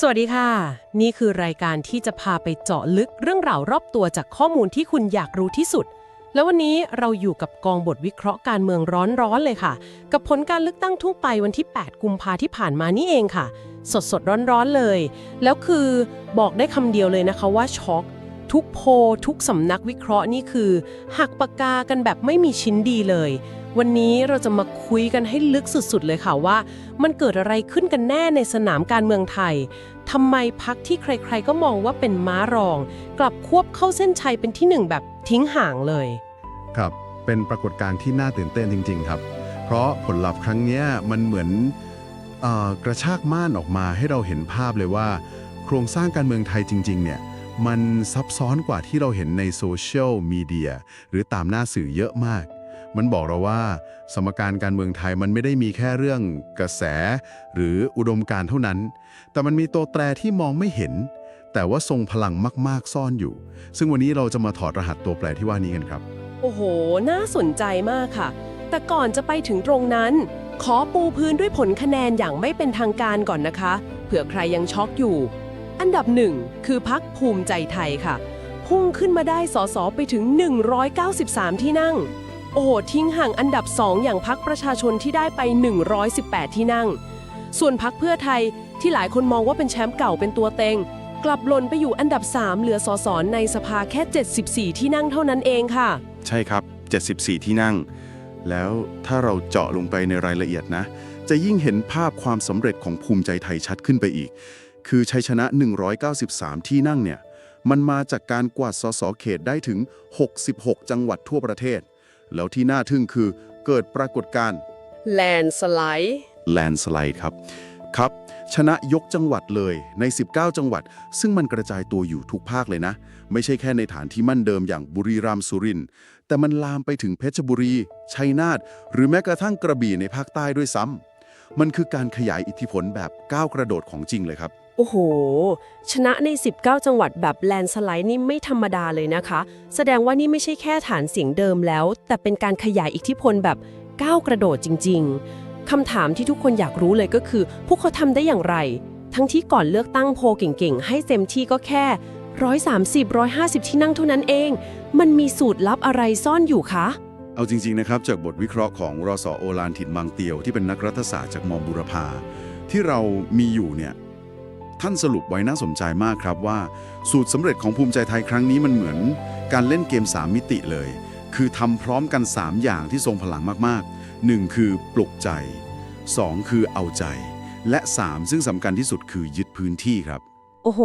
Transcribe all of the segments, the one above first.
สวัสดีค่ะ นี่คือรายการที่จะพาไปเจาะลึกเรื่องราวรอบตัวจากข้อมูลที่คุณอยากรู้ที่สุด แล้ววันนี้เราอยู่กับกองบทวิเคราะห์การเมืองร้อนๆเลยค่ะ กับผลการเลือกตั้งทั่วไปวันที่ 8 กุมภาที่ผ่านมานี่เองค่ะ สดๆร้อนๆเลย แล้วคือบอกได้คำเดียวเลยนะคะว่าช็อกทุกโพลทุกสำนักวิเคราะห์นี่คือ หักปากกากันแบบไม่มีชิ้นดีเลย วันนี้เราจะมาคุยกันให้ลึกสุดๆเลยค่ะว่า มันเกิดอะไรขึ้นกันแน่ในสนามการเมืองไทยทำไมพักที่ใครๆก็มองว่าเป็นม้ารอง กลับควบเข้าเส้นชัยเป็นที่หนึ่งแบบทิ้งห่างเลย ครับ เป็นปรากฏการณ์ที่น่าตื่นเต้นจริง ๆ ครับ เพราะผลลัพธ์ครั้งนี้มันเหมือนออกระชากม่านออกมาให้เราเห็นภาพเลยว่า โครงสร้างการเมืองไทยจริง ๆ เนี่ยมันซับซ้อนกว่าที่เราเห็นในโซเชียลมีเดียหรือตามหน้าสื่อเยอะมาก มันบอกเราว่า สมการการเมืองไทยมันไม่ได้มีแค่เรื่องกระแส หรืออุดมการเท่านั้น แต่มันมีตัวแตรที่มองไม่เห็น แต่ว่าทรงพลังมาก ๆ ซ่อนอยู่ ซึ่งวันนี้เราจะมาถอดรหัสตัวแปรที่ว่านี้กันครับ โอ้โห น่าสนใจมากค่ะ แต่ก่อนจะไปถึงตรงนั้น ขอปูพื้นด้วยผลคะแนนอย่างไม่เป็นทางการก่อนนะคะ เผื่อใครยังช็อกอยู่ อันดับหนึ่งคือพักภูมิใจไทยค่ะ พุ่งขึ้นมาได้สสไปถึง 193 ที่นั่ง โอ้โหทิ้งห่างอันดับ 2 อย่างพักประชาชนที่ได้ไป 118 ที่นั่ง ส่วนพักเพื่อไทยที่หลายคนมองว่าเป็นแชมป์เก่าเป็นตัวเต็ง กลับหล่นไปอยู่อันดับ 3 เหลือสอสอในสภาแค่ 74 ที่นั่งเท่านั้นเองค่ะ ใช่ครับ 74 ที่นั่ง แล้วถ้าเราเจาะลงไปในรายละเอียดนะ จะยิ่งเห็นภาพความสำเร็จของภูมิใจไทยชัดขึ้นไปอีก คือชัยชนะ 193 ที่นั่งเนี่ย มันมาจากการกวาดสสเขตได้ถึง 66 จังหวัดทั่วประเทศ แล้วที่น่าทึ่งคือเกิดปรากฏการณ์แลนสไลด์แลนสไลด์ครับ ครับ ชนะยกจังหวัดเลยใน 19 จังหวัด ซึ่งมันกระจายตัวอยู่ทุกภาคเลยนะ ไม่ใช่แค่ในฐานที่มั่นเดิมอย่างบุรีรัมย์สุรินทร์แต่มันลามไปถึงเพชรบุรี ชัยนาทหรือแม้กระทั่งกระบี่ในภาคใต้ด้วยซ้ำมันคือการขยายอิทธิพลแบบก้าวกระโดดของจริงเลยครับ โอ้โห ชนะใน 19 จังหวัดแบบแลนสไลด์นี่ไม่ธรรมดาเลยนะคะ แสดงว่านี่ไม่ใช่แค่ฐานเสียงเดิมแล้ว แต่เป็นการขยายอิทธิพลแบบก้าวกระโดดจริง ๆ คำถามที่ทุกคนอยากรู้เลยก็คือ พวกเขาทำได้อย่างไร ทั้งที่ก่อนเลือกตั้งโพลเก่งๆ ให้เต็มที่ก็แค่ 130 150 ที่นั่งเท่านั้นเอง มันมีสูตรลับอะไรซ่อนอยู่คะ เอาจริง ๆ นะครับ จากบทวิเคราะห์ของรสโอลานถิ่นบางเตียวที่เป็นนักรัฐศาสตร์จากมบุรพาที่เรามีอยู่เนี่ย ท่านสรุปไว้น่าสนใจมากครับว่า สูตรสำเร็จของภูมิใจไทยครั้งนี้มันเหมือน การเล่นเกม 3 มิติเลย คือทำพร้อมกัน 3 อย่างที่ทรงพลังมากๆ 1 คือปลุกใจ 2 คือเอาใจ และ 3 ซึ่งสำคัญที่สุดคือยึดพื้นที่ครับ โอ้โห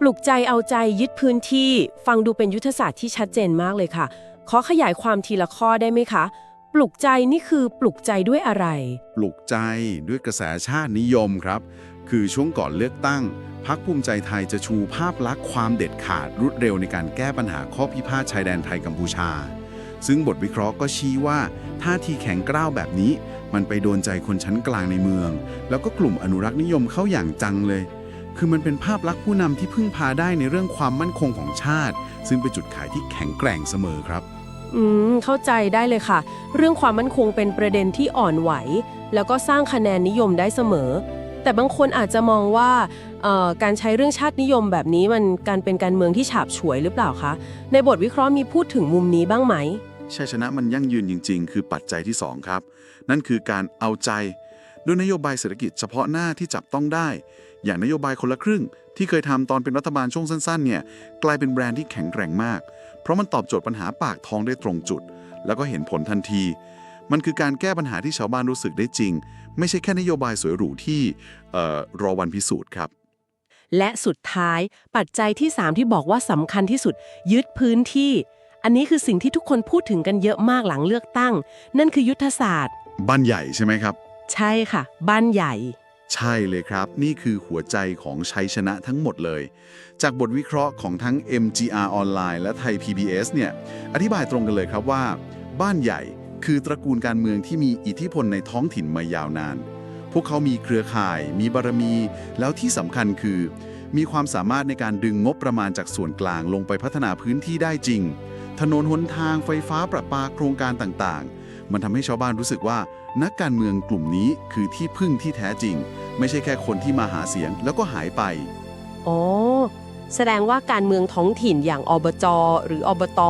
ปลุกใจเอาใจยึดพื้นที่ ฟังดูเป็นยุทธศาสตร์ที่ชัดเจนมากเลยค่ะ ขอขยายความทีละข้อได้ไหมคะ ปลุกใจนี่คือปลุกใจด้วยอะไร ปลุกใจด้วยกระแสชาตินิยมครับ คือช่วงก่อนเลือกตั้งพักภูมิใจไทยจะชูภาพลักษณ์ความเด็ดขาดรวดเร็วในการแก้ปัญหาข้อพิพาทชายแดนไทยกัมพูชา ซึ่งบทวิเคราะห์ก็ชี้ว่าท่าทีแข็งกร้าวแบบนี้ มันไปโดนใจคนชั้นกลางในเมือง แล้วก็กลุ่มอนุรักษ์นิยมเข้าอย่างจังเลย คือมันเป็นภาพลักษณ์ผู้นำที่พึ่งพาได้ในเรื่องความมั่นคงของชาติ ซึ่งเป็นจุดขายที่แข็งแกร่งเสมอครับอืม เข้าใจได้เลยค่ะ เรื่องความมั่นคงเป็นประเด็นที่อ่อนไหว แล้วก็สร้างคะแนนนิยมได้เสมอ แต่บางคนอาจจะมองว่าการใช้เรื่องชาตินิยมแบบนี้มันการเป็นการเมืองที่ฉาบฉวยหรือเปล่าคะ ในบทวิเคราะห์มีพูดถึงมุมนี้บ้างไหมชัยชนะมันยั่งยืนจริง ๆ คือปัจจัยที่ 2 ครับ นั่นคือการเอาใจด้วยนโยบายเศรษฐกิจเฉพาะหน้าที่จับต้องได้ อย่างนโยบายคนละครึ่ง ที่เคยทำตอนเป็นรัฐบาลช่วงสั้นๆเนี่ยกลายเป็นแบรนด์ที่แข็งแกร่งมาก เพราะมันตอบโจทย์ปัญหาปากท้องได้ตรงจุด แล้วก็เห็นผลทันที มันคือการแก้ปัญหาที่ชาวบ้านรู้สึกได้จริง ไม่ใช่แค่นโยบายสวยหรูที่เอ่อรอวันพิสูจน์ครับ และสุดท้ายปัจจัยที่ 3 ที่บอกว่าสำคัญที่สุด ยึดพื้นที่ อันนี้คือสิ่งที่ทุกคนพูดถึงกันเยอะมากหลังเลือกตั้ง นั่นคือยุทธศาสตร์ บ้านใหญ่ใช่ไหมครับ ใช่ค่ะ บ้านใหญ่ใช่เลยครับ นี่คือหัวใจของชัยชนะทั้งหมดเลย จากบทวิเคราะห์ของทั้ง MGR ออนไลน์และไทย PBS เนี่ย อธิบายตรงกันเลยครับว่า บ้านใหญ่ คือตระกูลการเมืองที่มีอิทธิพลในท้องถิ่นมายาวนาน พวกเขามีเครือข่าย มีบารมี แล้วที่สำคัญคือ มีความสามารถในการดึงงบประมาณจากส่วนกลางลงไปพัฒนาพื้นที่ได้จริง ถนนหนทางไฟฟ้าประปาโครงการต่างๆ มันทำให้ชาวบ้านรู้สึกว่า นักการเมืองกลุ่มนี้คือที่พึ่งที่แท้จริง ไม่ใช่แค่คนที่มาหาเสียงแล้วก็หายไปอ๋อแสดงว่าการเมืองท้องถิ่นอย่างอบจ หรืออบต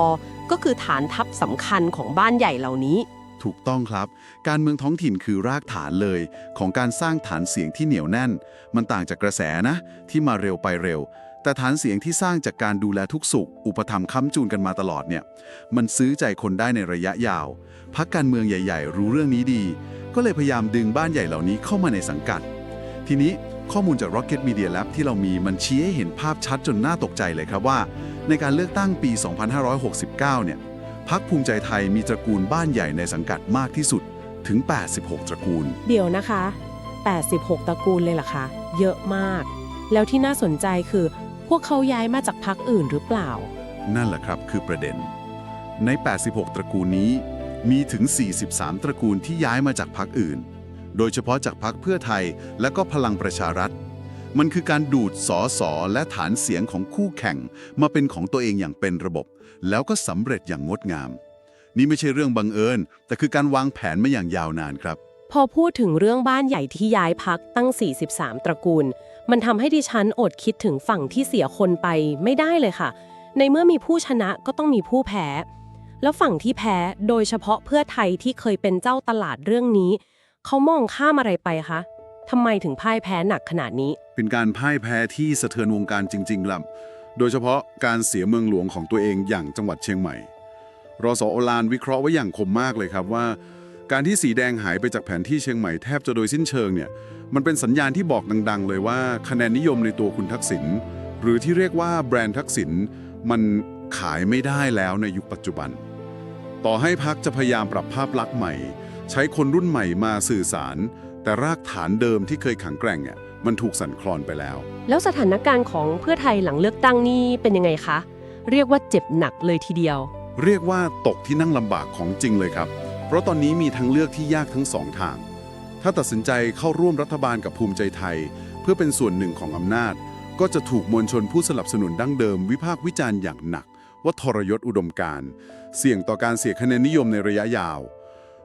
ก็คือฐานทัพสำคัญของบ้านใหญ่เหล่านี้ ถูกต้องครับ การเมืองท้องถิ่นคือรากฐานเลย ของการสร้างฐานเสียงที่เหนียวแน่น มันต่างจากกระแสนะ ที่มาเร็วไปเร็ว แต่ฐานเสียงที่สร้างจากการดูแลทุกสุข อุปถัมภ์ค้ำจูนกันมาตลอดเนี่ย มันซื้อใจคนได้ในระยะยาว พักการเมืองใหญ่ ๆ รู้เรื่องนี้ดี ก็เลยพยายามดึงบ้านใหญ่เหล่านี้เข้ามาในสังกัด ทีนี้ข้อมูลจาก Rocket Media Lab ที่เรามีมันชี้ให้เห็นภาพชัดจนน่าตกใจเลยครับว่า ในการเลือกตั้งปี 2569 เนี่ยพักภูมิใจไทยมีตระกูลบ้านใหญ่ในสังกัดมากที่สุดถึง 86 ตระกูล เดี๋ยวนะคะ 86 ตระกูลเลยเหรอคะ เยอะมาก แล้วที่น่าสนใจคือ พวกเขาย้ายมาจากพักอื่นหรือเปล่า นั่นแหละครับคือประเด็น ใน 86 ตระกูลนี้ มีถึง 43 ตระกูลที่ย้ายมาจากพรรคอื่น โดยเฉพาะจากพรรคเพื่อไทยและก็พลังประชารัฐ มันคือการดูดสอสอและฐานเสียงของคู่แข่ง มาเป็นของตัวเองอย่างเป็นระบบ แล้วก็สำเร็จอย่างงดงาม นี่ไม่ใช่เรื่องบังเอิญ แต่คือการวางแผนมาอย่างยาวนานครับ พอพูดถึงเรื่องบ้านใหญ่ที่ย้ายพักตั้ง 43 ตระกูล มันทำให้ดิฉันอดคิดถึงฝั่งที่เสียคนไปไม่ได้เลยค่ะ ในเมื่อมีผู้ชนะก็ต้องมีผู้แพ้ แล้วฝั่งที่แพ้โดยเฉพาะเพื่อไทยที่เคยเป็นเจ้าตลาดเรื่องนี้เขามองข้ามอะไรไปคะ ทำไมถึงพ่ายแพ้หนักขนาดนี้ เป็นการพ่ายแพ้ที่สะเทือนวงการจริงๆล่ะโดยเฉพาะการเสียเมืองหลวงของตัวเองอย่างจังหวัดเชียงใหม่ รสโอลานวิเคราะห์ไว้อย่างคมมากเลยครับว่า การที่สีแดงหายไปจากแผนที่เชียงใหม่แทบจะโดยสิ้นเชิงเนี่ย มันเป็นสัญญาณที่บอกดัง ๆ เลยว่าคะแนนนิยมในตัวคุณทักษิณหรือที่เรียกว่าแบรนด์ทักษิณมันขายไม่ได้แล้วในยุคปัจจุบัน ต่อให้พักจะพยายามปรับภาพลักษณ์ใหม่ ใช้คนรุ่นใหม่มาสื่อสาร แต่รากฐานเดิมที่เคยแข็งแกร่งเนี่ยมันถูกสั่นคลอนไปแล้ว แล้วสถานการณ์ของเพื่อไทยหลังเลือกตั้งนี่เป็นยังไงคะ เรียกว่าเจ็บหนักเลยทีเดียว เรียกว่าตกที่นั่งลำบากของจริงเลยครับ เพราะตอนนี้มีทางเลือกที่ยากทั้งสองทาง ถ้าตัดสินใจเข้าร่วมรัฐบาลกับภูมิใจไทย เพื่อเป็นส่วนหนึ่งของอำนาจ ก็จะถูกมวลชนผู้สนับสนุนดั้งเดิม วิพากษ์วิจารณ์อย่างหนัก ว่าทรยศอุดมการณ์เสี่ยงต่อการเสียคะแนนนิยมในระยะยาว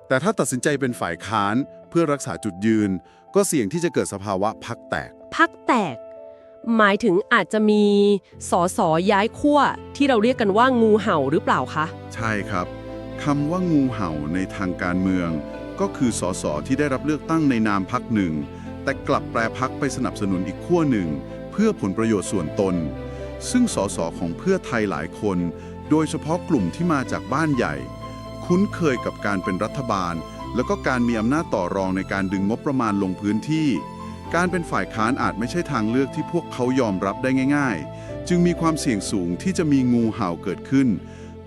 แต่ถ้าตัดสินใจเป็นฝ่ายค้าน เพื่อรักษาจุดยืน ก็เสี่ยงที่จะเกิดสภาวะพักแตก พักแตก หมายถึงอาจจะมีสอสอย้ายขั้วที่เราเรียกกันว่างูเห่าหรือเปล่าคะใช่ครับคำว่างูเห่าในทางการเมือง ก็คือสสที่ได้รับเลือกตั้งในนามพักหนึ่ง แต่กลับแปรพักไปสนับสนุนอีกขั้วหนึ่ง เพื่อผลประโยชน์ส่วนตน ซึ่งสสของเพื่อไทยหลายคน โดยเฉพาะกลุ่มที่มาจากบ้านใหญ่ คุ้นเคยกับการเป็นรัฐบาล แล้วก็การมีอำนาจต่อรองในการดึงงบประมาณลงพื้นที่ การเป็นฝ่ายค้านอาจไม่ใช่ทางเลือกที่พวกเขายอมรับได้ง่าย ๆ จึงมีความเสี่ยงสูงที่จะมีงูเห่าเกิดขึ้น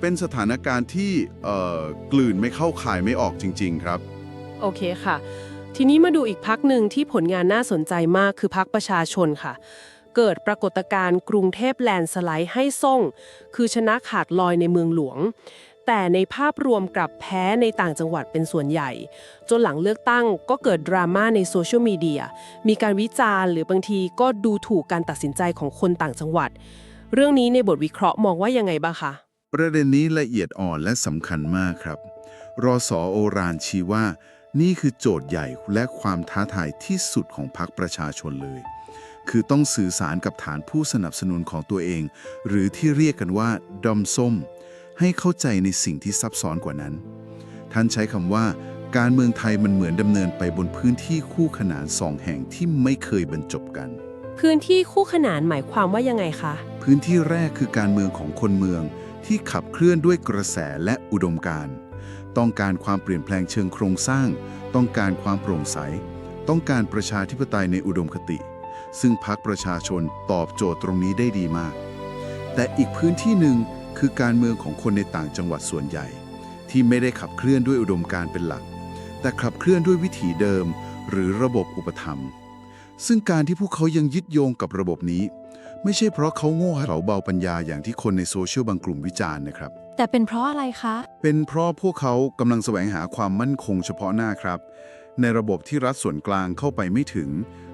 เป็นสถานการณ์ที่เอ่อกลืนไม่เข้าข่ายไม่ออกจริง ๆ ครับ โอเคค่ะ ทีนี้มาดูอีกพักหนึ่งที่ผลงานน่าสนใจมากคือพักประชาชนค่ะเกิดปรากฏการณ์กรุงเทพแลนสไลด์ให้ส่ง คือชนะขาดลอยในเมืองหลวง แต่ในภาพรวมกลับแพ้ในต่างจังหวัดเป็นส่วนใหญ่ จนหลังเลือกตั้งก็เกิดดราม่าในโซเชียลมีเดีย มีการวิจารณ์หรือบางทีก็ดูถูกการตัดสินใจของคนต่างจังหวัด เรื่องนี้ในบทวิเคราะห์มองว่ายังไงบ้างคะ ประเด็นนี้ละเอียดอ่อนและสำคัญมากครับ รอสอโอรานชี้ว่า นี่คือโจทย์ใหญ่และความท้าทายที่สุดของพรรคประชาชนเลย คือต้องสื่อสารกับฐานผู้สนับสนุนของตัวเอง หรือที่เรียกกันว่าดอมส้ม ให้เข้าใจในสิ่งที่ซับซ้อนกว่านั้น ท่านใช้คำว่า การเมืองไทยมันเหมือนดำเนินไปบนพื้นที่คู่ขนานสองแห่งที่ไม่เคยบรรจบกัน พื้นที่คู่ขนานหมายความว่ายังไงคะ พื้นที่แรกคือการเมืองของคนเมืองที่ขับเคลื่อนด้วยกระแสและอุดมการณ์ต้องการความเปลี่ยนแปลงเชิงโครงสร้าง ต้องการความโปร่งใส ต้องการประชาธิปไตยในอุดมคติ ซึ่งพรรคประชาชนตอบโจทย์ตรงนี้ได้ดีมาก แต่อีกพื้นที่หนึ่ง คือการเมืองของคนในต่างจังหวัดส่วนใหญ่ ที่ไม่ได้ขับเคลื่อนด้วยอุดมการณ์เป็นหลัก แต่ขับเคลื่อนด้วยวิถีเดิม หรือระบบอุปถัมภ์ซึ่งการที่พวกเขายังยึดโยงกับระบบนี้ ไม่ใช่เพราะเขาโง่เขาเบาปัญญาอย่างที่คนในโซเชียลบางกลุ่มวิจารณ์นะครับ แต่เป็นเพราะอะไรคะ เป็นเพราะพวกเขากำลังแสวงหาความมั่นคงเฉพาะหน้าครับ ในระบบที่รัฐส่วนกลางเข้าไปไม่ถึง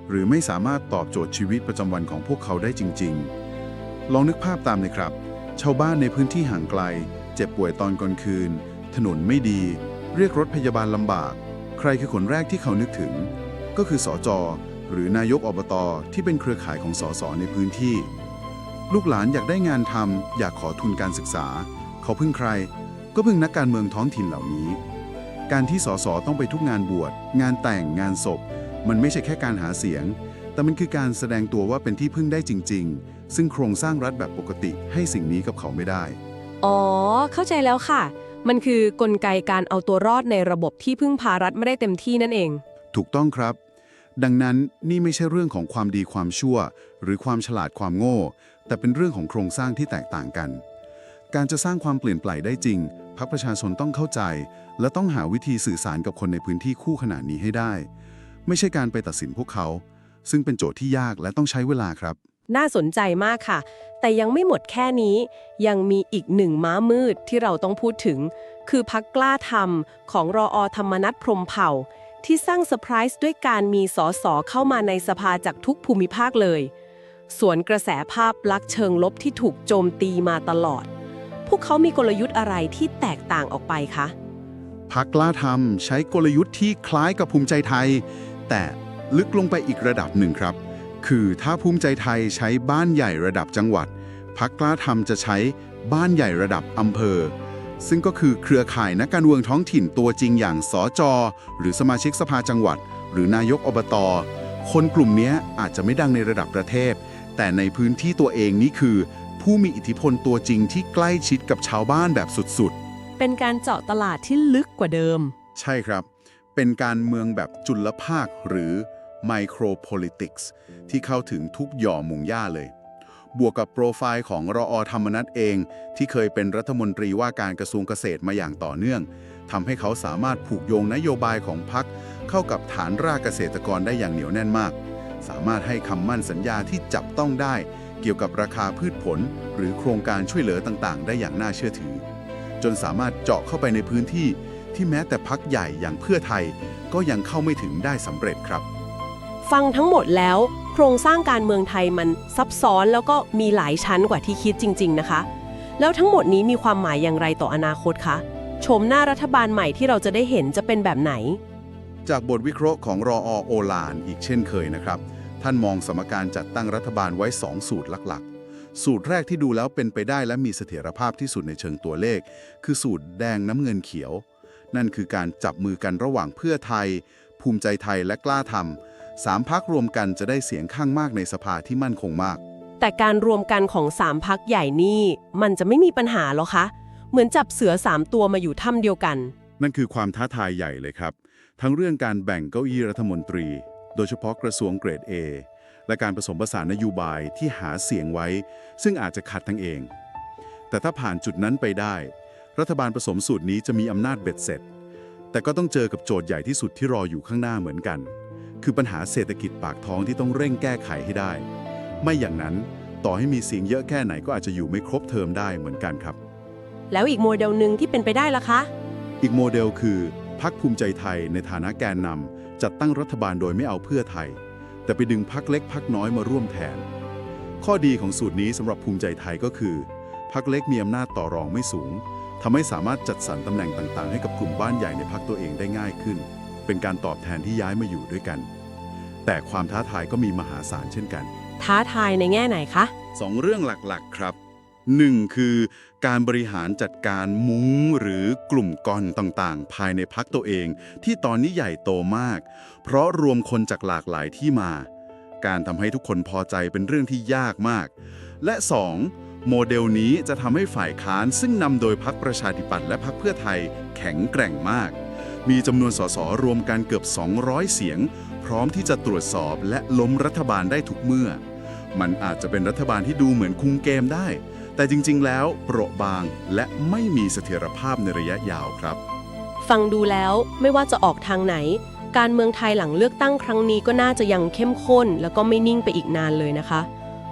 หรือไม่สามารถตอบโจทย์ชีวิตประจำวันของพวกเขาได้จริง ๆ ลองนึกภาพตามเลยครับ ชาวบ้านในพื้นที่ห่างไกล เจ็บป่วยตอนกลางคืน ถนนไม่ดี เรียกรถพยาบาลลำบาก ใครคือคนแรกที่เขานึกถึง ก็คือสอจอหรือนายกอบตที่เป็นเครือข่ายของสสในพื้นที่ ลูกหลานอยากได้งานทำอยากขอทุนการศึกษา เขาพึ่งใคร ก็พึ่งนักการเมืองท้องถิ่นเหล่านี้ การที่สสต้องไปทุกงานบวช งานแต่งงานศพ มันไม่ใช่แค่การหาเสียง แต่มันคือการแสดงตัวว่าเป็นที่พึ่งได้จริง ๆ ซึ่งโครงสร้างรัฐแบบปกติให้สิ่งนี้กับเขาไม่ได้ อ๋อ เข้าใจแล้วค่ะ มันคือกลไกการเอาตัวรอดในระบบที่พึ่งพารัฐไม่ได้เต็มที่นั่นเอง ถูกต้องครับ ดังนั้นนี่ไม่ใช่เรื่องของความดีความชั่ว หรือความฉลาดความโง่ แต่เป็นเรื่องของโครงสร้างที่แตกต่างกัน การจะสร้างความเปลี่ยนแปลงได้จริงพรรคประชาชนต้องเข้าใจ และต้องหาวิธีสื่อสารกับคนในพื้นที่คู่ขนาดนี้ให้ได้ ไม่ใช่การไปตัดสินพวกเขา ซึ่งเป็นโจทย์ที่ยากและต้องใช้เวลาครับ น่าสนใจมากค่ะ แต่ยังไม่หมดแค่นี้ ยังมีอีกหนึ่งม้ามืดที่เราต้องพูดถึง คือพักกล้าทำของรออธรรมนัฐพรมเผ่า ที่สร้างเซอร์ไพรส์ด้วยการมีสอสอเข้ามาในสภาจากทุกภูมิภาคเลย ส่วนกระแสภาพลักษณ์เชิงลบที่ถูกโจมตีมาตลอด พวกเขามีกลยุทธ์อะไรที่แตกต่างออกไปคะพักกล้าทำใช้กลยุทธ์ที่คล้ายกับภูมิใจไทย แต่ลึกลงไปอีกระดับหนึ่งครับ คือถ้าภูมิใจไทยใช้บ้านใหญ่ระดับจังหวัดพักกล้าทำจะใช้บ้านใหญ่ระดับอำเภอ ซึ่งก็คือเครือข่ายนักการเมืองท้องถิ่นตัวจริงอย่างสอจอหรือสมาชิกสภาจังหวัด หรือนายกอบตคนกลุ่มเนี้ยอาจจะไม่ดังในระดับประเทศ แต่ในพื้นที่ตัวเองนี่คือ ผู้มีอิทธิพลตัวจริงที่ใกล้ชิดกับชาวบ้านแบบสุดๆ เป็นการเจาะตลาดที่ลึกกว่าเดิม ใช่ครับ เป็นการเมืองแบบจุลภาคหรือ micro politics ที่เข้าถึงทุกหย่อมุงย่าเลย บวกกับโปรไฟล์ของรออธรรมนัฐเอง ที่เคยเป็นรัฐมนตรีว่าการกระทรวงเกษตรมาอย่างต่อเนื่องทำให้เขาสามารถผูกโยงนโยบายของพรรคเข้ากับฐานรากเกษตรกรได้อย่างเหนียวแน่นมาก สามารถให้คำมั่นสัญญาที่จับต้องได้ เกี่ยวกับราคาพืชผล หรือโครงการช่วยเหลือต่างๆ ได้อย่างน่าเชื่อถือ จนสามารถเจาะเข้าไปในพื้นที่ที่แม้แต่พักใหญ่อย่างเพื่อไทย ก็ยังเข้าไม่ถึงได้สำเร็จครับ ฟังทั้งหมดแล้ว โครงสร้างการเมืองไทยมันซับซ้อนแล้วก็มีหลายชั้นกว่าที่คิดจริง ๆ นะคะ แล้วทั้งหมดนี้มีความหมายอย่างไรต่ออนาคตคะชมหน้ารัฐบาลใหม่ที่เราจะได้เห็นจะเป็นแบบไหน จากบทวิเคราะห์ของรออโอลานอีกเช่นเคยนะครับ ท่านมองสมการจัดตั้งรัฐบาลไว้ 2 สูตรหลักๆ สูตรแรกที่ดูแล้วเป็นไปได้และมีเสถียรภาพที่สุดในเชิงตัวเลข คือสูตรแดงน้ำเงินเขียว นั่นคือการจับมือกันระหว่างเพื่อไทย ภูมิใจไทยและกล้าทำ สามพักรวมกันจะได้เสียงข้างมากในสภาที่มั่นคงมาก แต่การรวมกันของสามพักใหญ่นี่มันจะไม่มีปัญหาหรอคะ เหมือนจับเสือสามตัวมาอยู่ถ้ำเดียวกัน นั่นคือความท้าทายใหญ่เลยครับ ทั้งเรื่องการแบ่งเก้าอี้รัฐมนตรี โดยเฉพาะกระทรวงเกรด A และการผสมผสานนโยบายที่หาเสียงไว้ ซึ่งอาจจะขัดทั้งเอง แต่ถ้าผ่านจุดนั้นไปได้ รัฐบาลผสมสูตรนี้จะมีอำนาจเบ็ดเสร็จ แต่ก็ต้องเจอกับโจทย์ใหญ่ที่สุดที่รออยู่ข้างหน้าเหมือนกัน คือปัญหาเศรษฐกิจปากท้องที่ต้องเร่งแก้ไขให้ได้ ไม่อย่างนั้นต่อให้มีเสียงเยอะแค่ไหนก็อาจจะอยู่ไม่ครบเทอมได้เหมือนกันครับ แล้วอีกโมเดลหนึ่งที่เป็นไปได้ล่ะคะ อีกโมเดลคือพักภูมิใจไทยในฐานะแกนนำจัดตั้งรัฐบาลโดยไม่เอาเพื่อไทย แต่ไปดึงพักเล็กพักน้อยมาร่วมแทน ข้อดีของสูตรนี้สำหรับภูมิใจไทยก็คือพักเล็กมีอำนาจต่อรองไม่สูงทำให้สามารถจัดสรรตำแหน่งต่างๆ ให้กับกลุ่มบ้านใหญ่ในพักตัวเองได้ง่ายขึ้น เป็นการตอบแทนที่ย้ายมาอยู่ด้วยกัน แต่ความท้าทายก็มีมหาศาลเช่นกัน ท้าทายในแง่ไหนคะ สองเรื่องหลักๆครับ 1. คือการบริหารจัดการมุ้งหรือกลุ่มกอนต่างๆ ภายในพักตัวเอง ที่ตอนนี้ใหญ่โตมาก เพราะรวมคนจากหลากหลายที่มา การทำให้ทุกคนพอใจเป็นเรื่องที่ยากมาก และ 2. โมเดลนี้จะทำให้ฝ่ายค้านซึ่งนำโดยพักประชาธิปัตย์และพักเพื่อไทยแข็งแกร่งมาก มีจำนวนสสรวมกันเกือบ 200 เสียง พร้อมที่จะตรวจสอบและล้มรัฐบาลได้ทุกเมื่อ มันอาจจะเป็นรัฐบาลที่ดูเหมือนคุมเกมได้ แต่จริง ๆ แล้วเปราะบางและไม่มีเสถียรภาพในระยะยาวครับ ฟังดูแล้วไม่ว่าจะออกทางไหน การเมืองไทยหลังเลือกตั้งครั้งนี้ก็น่าจะยังเข้มข้น แล้วก็ไม่นิ่งไปอีกนานเลยนะคะ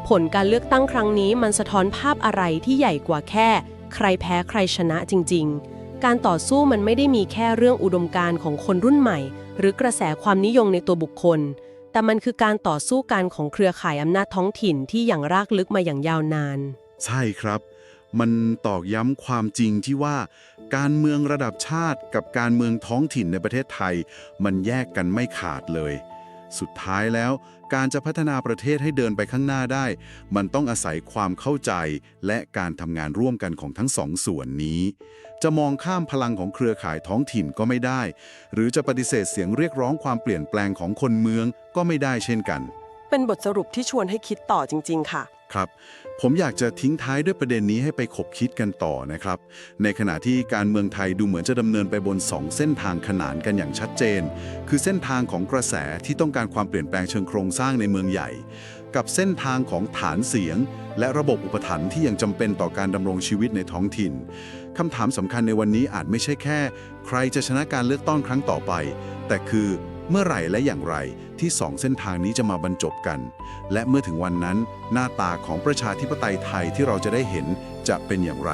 ผลการเลือกตั้งครั้งนี้มันสะท้อนภาพอะไรที่ใหญ่กว่าแค่ ใครแพ้ใครชนะจริง ๆ การต่อสู้มันไม่ได้มีแค่เรื่องอุดมการณ์ของคนรุ่นใหม่ หรือกระแสความนิยมในตัวบุคคล แต่มันคือการต่อสู้กันของเครือข่ายอำนาจท้องถิ่นที่อย่างรากลึกมาอย่างยาวนาน ใช่ครับ มันตอกย้ำความจริงที่ว่า การเมืองระดับชาติกับการเมืองท้องถิ่นในประเทศไทย มันแยกกันไม่ขาดเลย สุดท้ายแล้ว การจะพัฒนาประเทศให้เดินไปข้างหน้าได้ มันต้องอาศัยความเข้าใจและการทำงานร่วมกันของทั้งสองส่วนนี้ จะมองข้ามพลังของเครือข่ายท้องถิ่นก็ไม่ได้ หรือจะปฏิเสธเสียงเรียกร้องความเปลี่ยนแปลงของคนเมืองก็ไม่ได้เช่นกัน เป็นบทสรุปที่ชวนให้คิดต่อจริง ๆ ค่ะ ครับ ผมอยากจะทิ้งท้ายด้วยประเด็นนี้ให้ไปขบคิดกันต่อนะครับ ในขณะที่การเมืองไทยดูเหมือนจะดำเนินไปบน 2 เส้นทางขนานกันอย่างชัดเจน คือเส้นทางของกระแสที่ต้องการความเปลี่ยนแปลงเชิงโครงสร้างในเมืองใหญ่ กับเส้นทางของฐานเสียง และระบบอุปถัมภ์ที่ยังจำเป็นต่อการดำรงชีวิตในท้องถิ่นคำถามสำคัญในวันนี้อาจไม่ใช่แค่ ใครจะชนะการเลือกตั้งครั้งต่อไป แต่คือ เมื่อไหร่และอย่างไรที่สองเส้นทางนี้จะมาบรรจบกัน และเมื่อถึงวันนั้น หน้าตาของประชาธิปไตยไทยที่เราจะได้เห็นจะเป็นอย่างไร